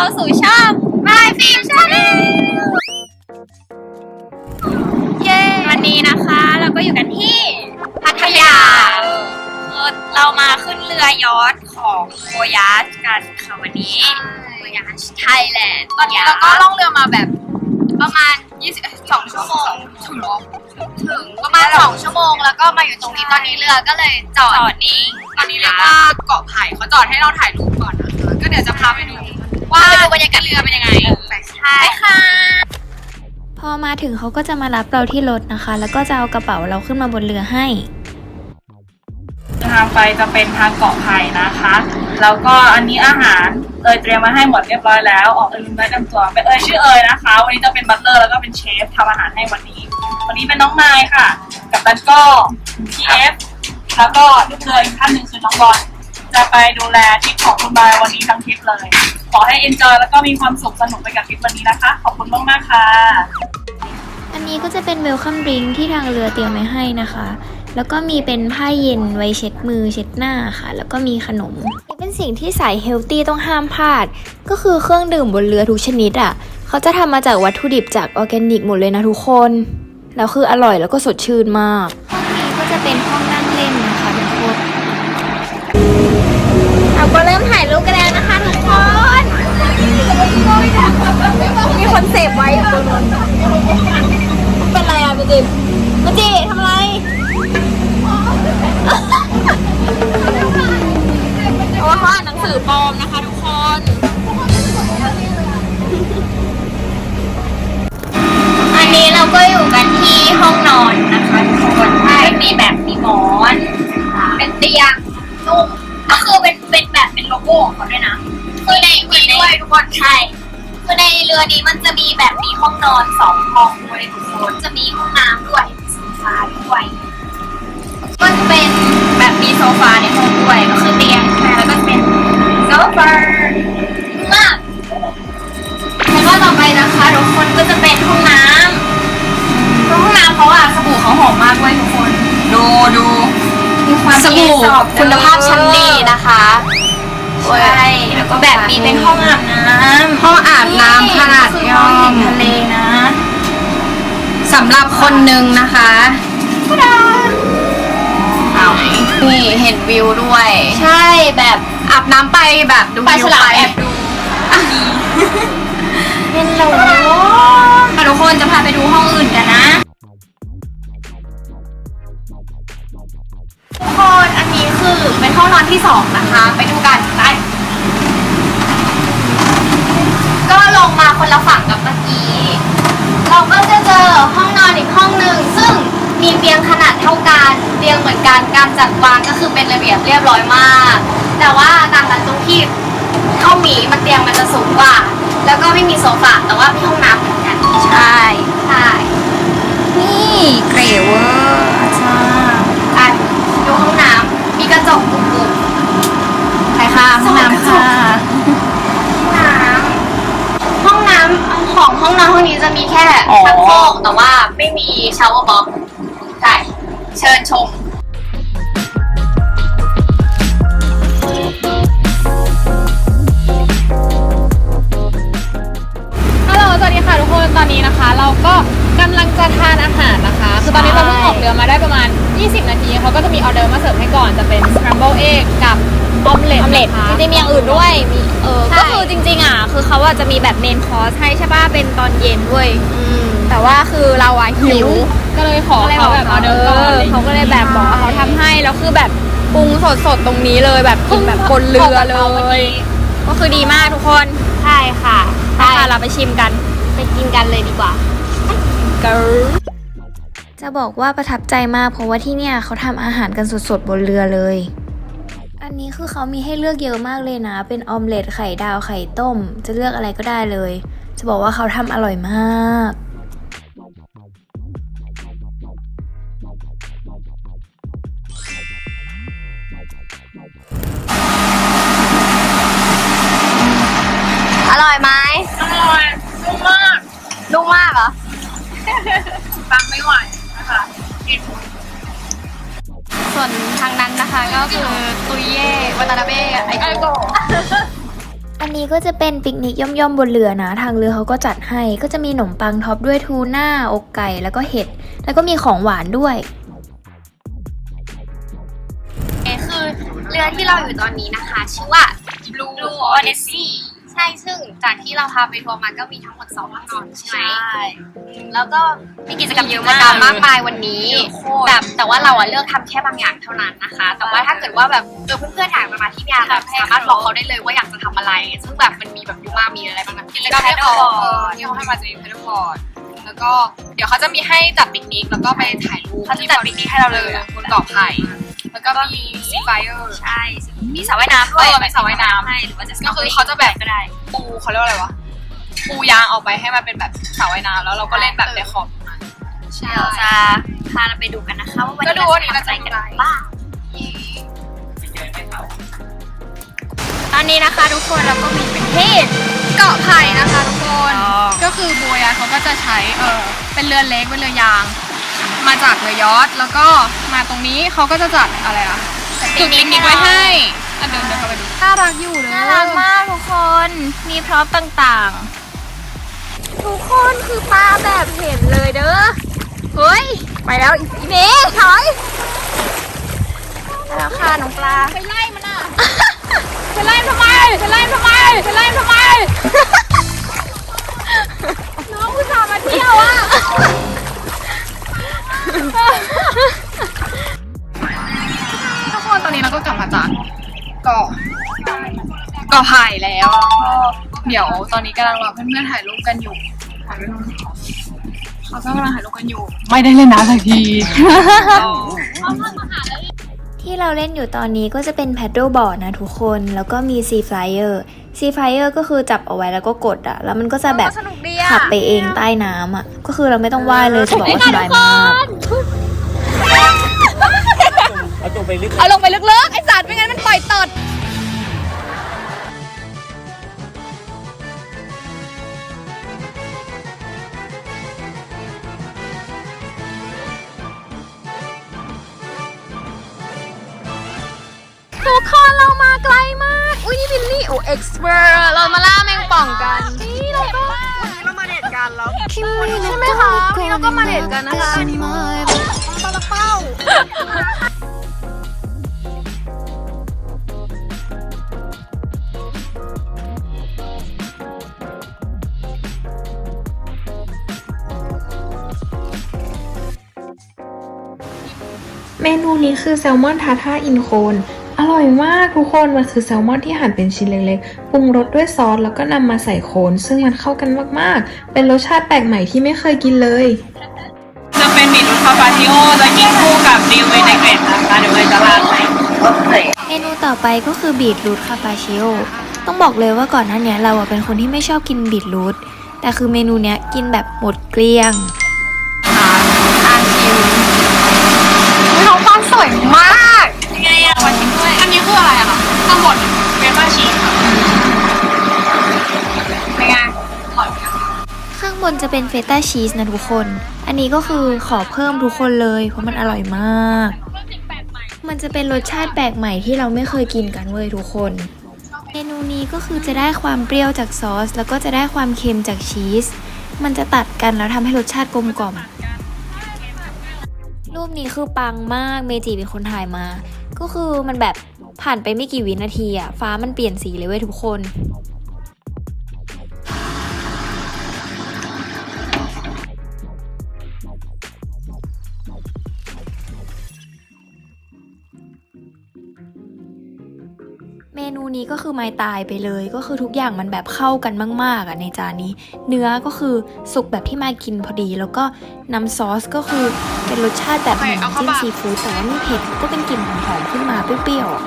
เข้าสู่ช่อง My Film Channel เย้ วันนี้นะคะเราก็อยู่กันที่พัทยาคือเรามาขึ้นเรือยอทของโ o ย a g e กันค่ะวันนี้โ o ย a g e Thailand ตอนนี้เราก็ล่องเรือมาแบบประมาณ22ชั่วโมงถึงถึงประมาณ2ชั่วโมงแล้วก็มาอยู่ตรงนี้ตอนนี้เรือก็เลยจอจดอดนิ่ง ตอนนี้เรียกว่าเกาะไผ่เขาจอดให้เราถ่ายรูปก่อนนะคะก็เดี๋ยวจะพาไปดู ว่าไปดูบรรยากาศเรือเป็นยังไงไปใช่ค่ะ พอมาถึงเขาก็จะมารับเราที่รถนะคะ แล้วก็จะเอากระเป๋าเราขึ้นมาบนเรือให้ ทางไปจะเป็นทางเกาะไผ่นะคะ แล้วก็อันนี้อาหารเอยเตรียมมาให้หมดเรียบร้อยแล้วออกเอยลืมแนะนำตัวเป็นเอยชื่อเอยนะคะ วันนี้จะเป็นบัตเลอร์แล้วก็เป็นเชฟทำอาหารให้วันนี้ วันนี้เป็นน้องนายค่ะ กับตันก็พี่เอฟแล้วก็ลูกเรืออีกท่านหนึ่งคือน้องบอลจะไปดูแลทริปของคุณบายวันนี้ทั้งทริปเลย ขอให้เอนจอยแล้วก็มีความสุขสนุกไปกับทริปวันนี้นะคะ ขอบคุณมากๆค่ะ อันนี้ก็จะเป็นเวลคัมดริงที่ทางเรือเตรียมไว้ให้นะคะ แล้วก็มีเป็นผ้าเย็นไว้เช็ดมือเช็ดหน้าค่ะ แล้วก็มีขนม นี่เป็นสิ่งที่สายเฮลตี้ต้องห้ามพลาด ก็คือเครื่องดื่มบนเรือทุกชนิดอะ เขาจะทำมาจากวัตถุดิบจากออร์แกนิกหมดเลยนะทุกคน แล้วคืออร่อยแล้วก็สดชื่นมาก ห้องนี้ก็จะเป็นห้องนั่งเล่นนะคะทุกคน เราก็เริ่มถ่ายรูปกันแล้วนะคะทุกคน มีคนเสพไว้อยู่ตรงนั้นเป็นไรอะพี่จิพี่จิทำไรเพราะว่าเขาอ่านหนังสือปลอมนะคะทุกคนอันนี้เราก็อยู่กันที่ห้องนอนนะคะทุกคนใช่มีแบบมีหมอน เป็นเตียงนุ่มก็คือเป็นเป็นแบบเป็นโลโก้ของเขาด้วยนะคือในมี ด้วยทุกคนใช่คือในเรือนี้มันจะมีแบบมีห้องนอนสองห้องด้วยทุกคนจะมีห้องน้ำด้วยมีโซฟาด้วยก็จะเป็นแบบมีโซฟาในห้องด้วยก็คือเตียงใช่ไหมแล้วก็เป็นโซฟามากแล้วก็ต่อไปนะคะทุกคนก็จะเป็นห้องน้ำห้องน้ำเขาอะสบู่เขาหอมมากด้วยทุกคน ดูดูมีความสบู่เอสอบคุณภาพชั้นดีนะคะ ใช่แล้วก็แบบมีเป็นห้องอาบน้ำห้องอาบน้ำขนาดย่อมทะเลนะสำหรับคนหนึ่งนะคะเอานี่เห็นวิวด้วย ใช่แบบอาบน้ำไปแบบดูปลาวิฉวลามไปแอบดูเป็นโหลค่ะทุกคนจะพาไปดูห้องอื่นกันนะ ทุกคนอันนี้คือเป็นห้องนอนที่สองนะคะ ไปดูกันไปก็ลงมาคนละฝั่งกับเมื่อกี้ เราก็จะเจอห้องนอนอีกห้องหนึ่งซึ่งมีเตียงขนาดเท่ากันเตียงเหมือนกันการจัดวางก็คือเป็นระเบียบเรียบร้อยมาก แต่ว่าต่างกันตรงที่เข้าหมีมันเตียงมันจะสูงกว่า แล้วก็ไม่มีโซฟาแต่ว่ามีห้องน้ำเหมือนกันใช่ใช่นี่เกรเวอร์จ้า ไปดูห้องน้ำมี กระจกกลุ่มๆไปค่ะห้องน้ำค่ะห้องน้ำของห้องน้ำห้องนี้จะมีแค่ชักโครกแต่ว่าไม่มีชาวเวอร์บ็อกซ์ใช่เชิญชมฮัลโหลสวัสดีค่ะทุกคนตอนนี้นะคะ เราก็ กำลังจะทานอาหารนะคะ คือตอนนี้เราเพิ่งออกเรือมาได้ประมาณ 20 นาที เขาก็จะมีออเดอร์มาเสิร์ฟให้ก่อน จะเป็น scramble egg กับออมเล็ตออมเล็ตนะคะจริงๆมีอย่างอื่นด้วยมีเออใช่ก็คือจริง ๆ อะ คือเขาอะจะมีแบบเมนคอร์สให้ใช่ป่ะเป็นตอนเย็นด้วยแต่ว่าคือเราอะหิว ก็เลยขอก็เลยเขาแบบออเดอร์ก่อนอะไรอย่างเขาเงี้ยก็เลยแบบบอกว่าเขาทำให้แล้วคือแบบปรุงสดๆตรงนี้เลยแบบกินแบบบนเรือเลยก็คือดีมากทุกคน ใช่ค่ะ ถ้าเราไปชิมกัน ไปกินกันเลยดีกว่า จะบอกว่าประทับใจมากเพราะว่าที่เนี่ยเขาทำอาหารกันสดๆบนเรือเลย อันนี้คือเขามีให้เลือกเยอะมากเลยนะ เป็นออมเล็ตไข่ดาวไข่ต้ม จะเลือกอะไรก็ได้เลย จะบอกว่าเขาทำอร่อยมากอร่อยไหมอร่อยนุ่มมากนุ่มมากเหรอ ฟังไม่ไหวนะคะกินส่วนทางนั้นนะคะก็คือตุยเย่วัตานาเบ้ไอโกะอันนี้นี้ก็จะเป็นปิกนิกย่อมๆบนเรือนะ ทางเรือเขาก็จัดให้ก็จะมีขนมปังท็อปด้วยทูน่าอกไก่แล้วก็เห็ด แล้วก็มีของหวานด้วยคือเรือที่เราอยู่ตอนนี้นะคะ ชื่อว่า Blue Odyssey ใช่ซึ่งจากที่เราพาไปทัวร์มาก็มีทั้งหมดสองห้องนอนใช่ไหมแล้วก็มีกิจกรรมเยอะมากมากมายวันนี้แบบแต่ว่าเราอะเลือกทำแค่บางอย่างเท่านั้นนะคะ แต่ว่าถ้าเกิดว่าแบบเออเพื่อนๆถามมาที่เนี่ยแบบสามารถบอกเขาได้เลยว่าอยากจะทำอะไร ซึ่งแบบมันมีแบบเยอะมากมีอะไรบ้างนะกิจกรรมแพดที่เดิลเขาบอร์ดที่เขาให้มาจะมีแพดเดิลบอร์ดแล้วก็เดี๋ยวเขาจะมีให้จัดปิกนิกแล้วก็ไปถ่ายรูปเขาจะจัดปิกนิกให้เราเลยอะบนเกาะไผ่แล้ว ก็มีซีไฟเออร์ใช่มีสระว่ายน้ำด้วยเออมีสระว่ายน้ำให้หรือว่าจะก็คือเขาจะแบบก็ได้ ปูเขาเรียกว่าอะไรวะ ปูยางออกไปให้มันเป็นแบบสระว่ายน้ำแล้วเราก็เล่นแบบในขอบตรงนั้นใช่ เดี๋ยวจะพาเราไปดูกันนะคะว่าวันก็นี้ดูว่านี้เราเราจะจะทำอะไรทำอะไร กันบ้างตอนนี้นะคะทุกคนเราก็มีเป็นที่เกาะไผ่นะคะทุกคน ก็คือบัวยางเขาก็จะใช้เออเป็นเรือเล็กเป็นเรือยาง มาจากเรือยอชต์แล้วก็มาตรงนี้เขาก็จะจัดอะไรอะจุดปิกนิกไว้ให้อะเดินเดินเข้าไปดูน่ารักอยู่เลยน่ารักมากทุกคน มีพร็อพต่างๆ ทุกคนคือปลาแบบเห็นเลยเด้อ เฮ้ย ไปแล้วอีเมย์ถอยไปแล้วค่ะน้องปลา ไปไล่มันอะจะไล่ทำไมจะไล่ทำไมจะไล่ทำไม น้องอุตส่าห์มาเที่ยวอะ เกาะเกาะไผ่แล้วแล้วก็เดี๋ยวตอนนี้กำลังรอเพื่อนๆถ่ายรูปกันอยู่ถ่ายรูปเขาก็กำลังถ่ายรูปกันอยู่ ไม่ได้เล่นน้ำสักที ที่เราเล่นอยู่ตอนนี้ก็จะเป็นแพด d ด e บอร์ดนะทุกคน แล้วก็มีซีฟลายเออร์ซีฟลายเออร์ก็คือจับเอาไว้แล้วก็กดอะแล้วมันก็จะแบบสนุกดีอะขับไปเองใต้น้ำอะก็คือเราไม่ต้องว่ายเลยจะบอกว่าสบายมากเอาจง ไปลึกเอาลงไปลึกๆไอสัตว์ไม่งั้นมันปล่อยตดทุกคนเรามาไกลมาก อุ้ยนี่บิลลี่โอ้เอ็กซ์เพรเรามาล่าแมงป่องกันนี่เราก็เรามาเด็ดกันแล้วใช่ไหมคะวันนี้เราก็มาเดทกันนะคะ มนูนี้คือแซลมอนทาท่าอินโคนอร่อยมากทุกคนมันคือแซลมอนที่หั่นเป็นชิ้นเล็กๆ ปรุงรสด้วยซอสแล้วก็นำมาใส่โคน ซึ่งมันเข้ากันมากๆ เป็นรสชาติแปลกใหม่ที่ไม่เคยกินเลย จะเป็นบีทรูทคาปาชิโอจะกินคู่กับดิวเวเนเกรตนะคะเดี๋ยวเลยจะราดให้เมนูต่อไปก็คือบีทรูทคาปาชิโอต้องบอกเลยว่าก่อนหน้าเนี้ยเราอะเป็นคนที่ไม่ชอบกินบีทรูทแต่คือเมนูเนี้ยกินแบบหมดเกลี้ยง จะเป็นเฟต้าชีสนะทุกคน อันนี้ก็คือขอเพิ่มทุกคนเลย เพราะมันอร่อยมาก มันจะเป็นรสชาติแปลกใหม่ที่เราไม่เคยกินกันเว้ยทุกคนเมนูนี้ก็คือจะได้ความเปรี้ยวจากซอส แล้วก็จะได้ความเค็มจากชีส มันจะตัดกันแล้วทำให้รสชาติกลมกล่อม รูปนี้คือปังมากเมจิเป็นคนถ่ายมา ก็คือมันแบบผ่านไปไม่กี่วินาทีอะฟ้ามันเปลี่ยนสีเลยเว้ยทุกคน ก็คือไม้ตายไปเลย ก็คือทุกอย่างมันแบบเข้ากันมากๆอะในจานนี้ เนื้อก็คือสุกแบบที่มากินพอดี แล้วก็น้ำซอสก็คือเป็นรสชาติแบบเหมือนเอาเข้าจิ้มปากซีฟู้ดแต่ว่าไม่เผ็ดก็เป็นกลิ่นหอมๆขึ้นมาเปรี้ยวๆอะ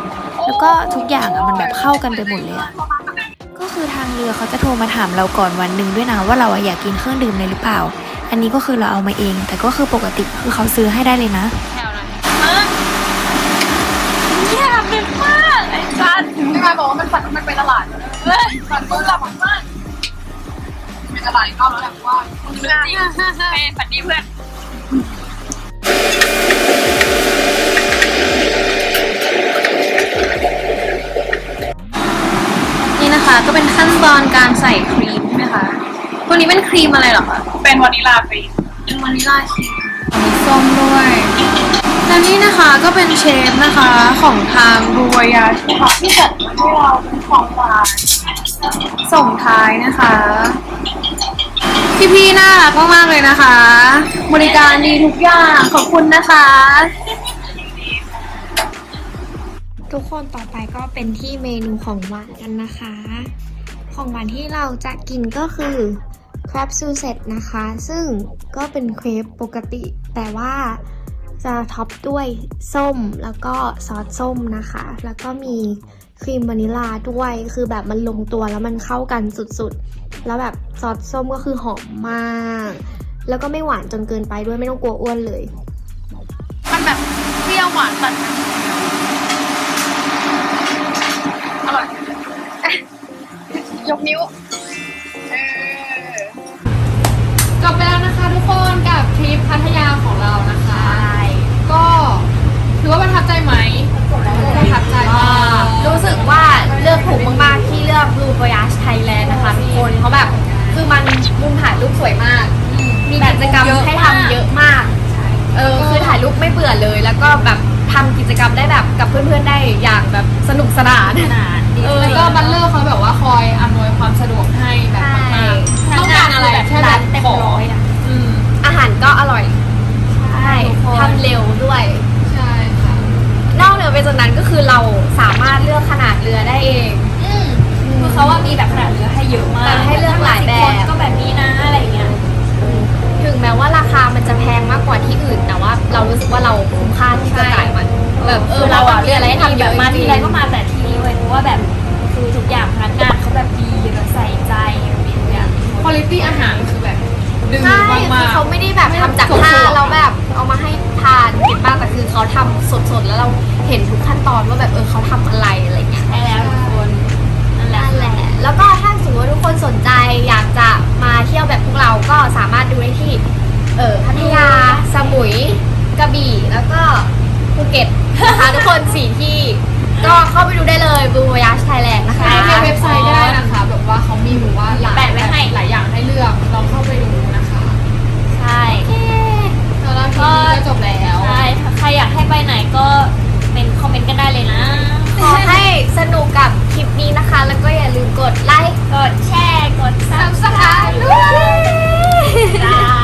แล้วก็ทุกอย่างอะมันแบบเข้ากันไปหมดเลยอะก็คือทางเรือเขาจะโทรมาถามเราก่อนวันหนึ่งด้วยนะว่าเราอะอยากกินเครื่องดื่มเลยหรือเปล่า อันนี้ก็คือเราเอามาเอง แต่ก็คือปกติคือเขาซื้อให้ได้เลยนะ แถวนั้นเนี่ยเป็นมากไอ้่มาบอกว่ามันฝันว่ามันไปตลาดเลยฝันว่าหลับมากไปตลาดอีกรอบแล้วแหละเพราะว่ามันจริงเฮ้ยฝันดีเพื่อนนี่นะคะก็เป็นขั้นตอนการใส่ครีมใช่ไหมคะตัวนี้เป็นครีมอะไรเหรอคะเป็นวานิลาครีมเป็นวานิลลาครีมมีส้มด้วย และนี่นะคะก็เป็นเชฟนะคะของทางบูวยาค่ะที่จัดมาให้เราเป็นของหวานส่งท้ายนะคะ พี่ๆน่ารักมากๆเลยนะคะ บริการดีทุกอย่างขอบคุณนะคะ ทุกคนต่อไปก็เป็นที่เมนูของหวานกันนะคะ ของหวานที่เราจะกินก็คือคร a บซูเซตนะคะ ซึ่งก็เป็นเครปปกติแต่ว่า จะท็อปด้วยส้มแล้วก็ซอสส้มนะคะ แล้วก็มีครีมวานิลาด้วย คือแบบมันลงตัวแล้วมันเข้ากันสุดๆ แล้วแบบซอสส้มก็คือหอมมาก แล้วก็ไม่หวานจนเกินไปด้วยไม่ต้องกลัวอ้วนเลย มันแบบเปรี้ยวหวานตัดกันอร่อย ยกนิ้วจบไปแล้วนะคะทุกคนกับทริปพัทยาของเรานะคะก็ ถือว่าประทับใจไหมประทับใจมากรู้สึกว่าเลือกถูกมากๆที่เลือก Blue Voyage Thailand นะคะทุกคนเพราะแบบคือมันมุมถ่ายรูปสวยมาก มีกิจกรรมให้ทำเยอะมาก เออคือถ่ายรูปไม่เบื่อเลย แล้วก็แบบทำกิจกรรมได้แบบกับเพื่อนๆได้อย่างแบบสนุกสนานเออแล้วก็บัลเลอร์เขาแบบว่าคอยอำนวยความสะดวกให้แบบมากๆต้องการอะไรแค่แบบขออืมอาหารก็อร่อย ใช่ทำเร็วด้วย ใช่ค่ะ นอกเหนือไปจากนั้นก็ คือเราสามารถเลือกขนาดเรือได้เองคือเขาว่ามีแบบขนาดเรือให้เยอะมากแบบให้เลือกหลายแบบ ก็แบบนี้นะอะไรเงี้ยถึงแม้ว่าราคามันจะแพงมากกว่าที่อื่น แต่ว่าเรารู้สึกว่าเราคุ้มค่าที่จะจ่ายมัน แบบเออเราอะเลือกอะไรให้ทำเยแบอะบมาจทีริงไรก็มาแต่ที่นี่เว้ยเพราะว่าแบบคือทุกอย่างพนักงานเขาแบบดีแบบใส่ใจมีทุกอย่างคุณภาพอาหารคือแบบ ดึงใช่มาคืกอเขาไม่ได้แบบทำจากผ้าแล้วแบบเอามาให้ทานเห็นป่ะแต่คือเขาทำสดๆ แล้วเราเห็นทุกขั้นตอนว่าแบบเออเขาทำอะไรอะไรเงี้ย ได้แล้วทุกคนนั่นแหละ นั่นแหละ แล้วก็ถ้าสมมติว่าทุกคนสนใจอยากจะมาเที่ยวแบบพวกเราก็สามารถดูได้ที่ เออพัทยา สมุย กระบี่ แล้วก็ภูเก็ตนะคะ ทุกคนสี่ที่ ก็เข้าไปดูได้เลย Blue Voyage Thailand นะๆคะในเว็บไซต์ก็ได้นะคะ แบบว่าเขามีแบบว่าหลายแปะไว้ให้ หลายอย่างให้เลือกลองเข้าไปดูนะคะ ใช่แล้วเราก็จบแล้วใช่ใครอยากให้ไปไหนก็เป็นคอมเมนต์กันได้เลยนะ ขอให้สนุกกับคลิปนี้นะคะ แล้วก็อย่าลืมกดไลค์ กดแชร์ กดซับสไครต์ด้วยจ้า